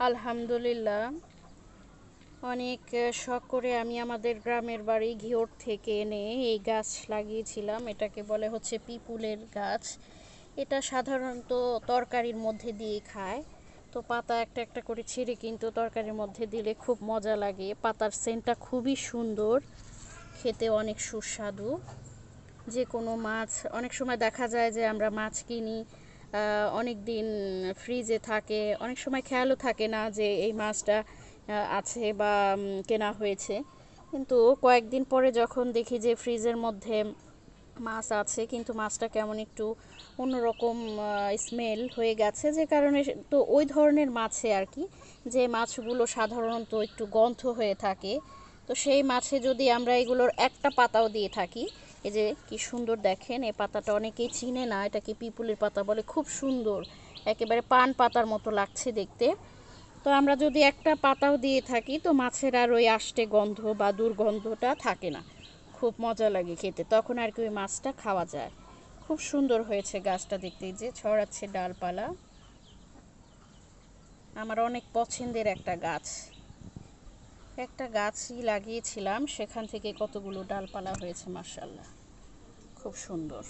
আলহামদুলিল্লাহ। অনেক শখ করে আমি আমাদের গ্রামের বাড়ি ঘিওর থেকে এনে এই গাছ লাগিয়েছিলাম। এটাকে বলে হচ্ছে পিপুলের গাছ। এটা সাধারণত তরকারির মধ্যে দিয়ে খায়। তো পাতা একটা একটা করে ছিঁড়ে কিন্তু তরকারির মধ্যে দিলে খুব মজা লাগে। পাতার সেন্টটা খুবই সুন্দর, খেতে অনেক সুস্বাদু। যে কোনো মাছ, অনেক সময় দেখা যায় যে আমরা মাছ কিনি অনেক দিন ফ্রিজে থাকে, অনেক সময় খেয়ালও থাকে না যে এই মাছটা আছে বা কেনা হয়েছে। কিন্তু কয়েকদিন পরে যখন দেখি যে ফ্রিজের মধ্যে মাছ আছে, কিন্তু মাছটা কেমন একটু অন্যরকম স্মেল হয়ে গেছে, যে কারণে তো ওই ধরনের মাছে আর কি, যে মাছগুলো সাধারণত একটু গন্ধ হয়ে থাকে। তো সেই মাছে যদি আমরা এগুলোর একটা পাতাও দিয়ে থাকি এই যে কি সুন্দর দেখেন, এই পাতাটা অনেকেই চিনে না, এটাকে পিপুলের পাতা বলে, খুব সুন্দর। একেবারে পান পাতার মতো লাগছে দেখতে। তো আমরা যদি একটা পাতাও দিয়ে থাকি, তো মাছের আর ওই আষ্টে গন্ধ বা দুর্গন্ধটা থাকে না। খুব মজা লাগে খেতে, তখন আর কি ওই মাছটা খাওয়া যায়। খুব সুন্দর হয়েছে গাছটা দেখতে যে ছড়াচ্ছে ডালপালা। আমার অনেক পছন্দের একটা গাছ। একটা গাছই লাগিয়েছিলাম, সেখান থেকে কতগুলো ডালপালা হয়েছে মার্শাল্লাহ খুব সুন্দর।